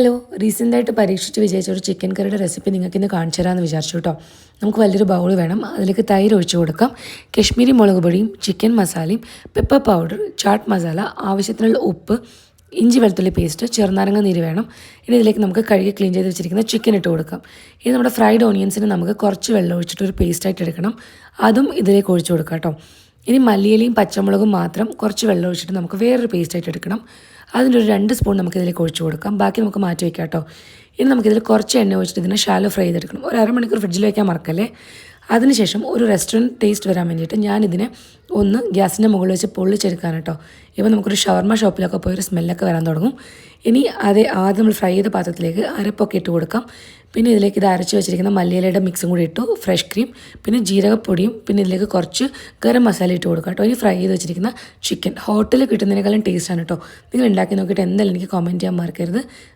Hello റീസെന്റായിട്ട് പരീക്ഷിച്ച് വിജയിച്ച ഒരു ചിക്കൻ കറിയുടെ റെസിപ്പി നിങ്ങൾക്ക് ഇന്ന് കാണിച്ചു തരാമെന്ന് വിചാരിച്ചു കേട്ടോ. നമുക്ക് വലിയൊരു ബൗൾ വേണം. അതിലേക്ക് തൈര് ഒഴിച്ചു കൊടുക്കാം. കശ്മീരി മുളക് പൊടിയും ചിക്കൻ മസാലയും പെപ്പർ പൗഡർ ചാട്ട് മസാല ആവശ്യത്തിനുള്ള ഉപ്പ് ഇഞ്ചി വെളുത്തുള്ളി പേസ്റ്റ് ചെറുനാരങ്ങ നീര് വേണം. ഇനി ഇതിലേക്ക് നമുക്ക് കഴുകി ക്ലീൻ ചെയ്ത് വെച്ചിരിക്കുന്ന ചിക്കൻ ഇട്ട് കൊടുക്കാം. ഇനി നമ്മുടെ ഫ്രൈഡ് ഓണിയൻസിന് നമുക്ക് കുറച്ച് വെള്ളം ഒഴിച്ചിട്ട് ഒരു പേസ്റ്റായിട്ട് എടുക്കണം. അതും ഇതിലേക്ക് ഒഴിച്ചു കൊടുക്കാം കേട്ടോ. ഇനി മല്ലിയിലയും പച്ചമുളകും മാത്രം കുറച്ച് വെള്ളം ഒഴിച്ചിട്ട് നമുക്ക് വേറൊരു പേസ്റ്റായിട്ട് എടുക്കണം. അതിന്റെ ഒരു രണ്ട് സ്പൂൺ നമുക്ക് ഇതിലേക്ക് ഒഴിച്ചു കൊടുക്കാം. ബാക്കി നമുക്ക് മാറ്റി വയ്ക്കാം കേട്ടോ. ഇനി നമുക്കിതിൽ കുറച്ച് എണ്ണ ഒഴിച്ചിട്ട് ഇതിനെ ഷാലോ ഫ്രൈ ചെയ്തെടുക്കണം. ഒരു അരമണിക്കൂർ ഫ്രിഡ്ജിൽ വയ്ക്കാൻ മറക്കല്ലേ? അതിനുശേഷം ഒരു റെസ്റ്റോറന്റ് ടേസ്റ്റ് വരാൻ വേണ്ടിയിട്ട് ഞാനിതിനെ ഒന്ന് ഗ്യാസിന്റെ മുകളിൽ വെച്ച് പൊള്ളിച്ചെടുക്കാൻ കേട്ടോ. ഇപ്പോൾ നമുക്കൊരു ഷവർമ ഷോപ്പിലൊക്കെ പോയി ഒരു സ്മെല്ലൊക്കെ വരാൻ തുടങ്ങും. ഇനി അതേ ആദ്യം നമ്മൾ ഫ്രൈ ചെയ്ത പാത്രത്തിലേക്ക് അരപ്പൊക്കെ ഇട്ട് കൊടുക്കാം. പിന്നെ ഇതിലേക്ക് ഇത് അരച്ച് വെച്ചിരിക്കുന്ന മല്ലിയിലയുടെ മിക്സും കൂടി ഇട്ടു. ഫ്രഷ് ക്രീം പിന്നെ ജീരകപ്പൊടിയും പിന്നെ ഇതിലേക്ക് കുറച്ച് ഗരം മസാല ഇട്ട് കൊടുക്കാം കേട്ടോ. ഇനി ഫ്രൈ ചെയ്ത് വെച്ചിരിക്കുന്ന ചിക്കൻ ഹോട്ടലിൽ കിട്ടുന്നതിനേക്കാളും ടേസ്റ്റാണ് കേട്ടോ. നിങ്ങൾ ഉണ്ടാക്കി നോക്കിയിട്ട് എന്തായാലും എനിക്ക് കമന്റ് ചെയ്യാൻ മറക്കരുത്.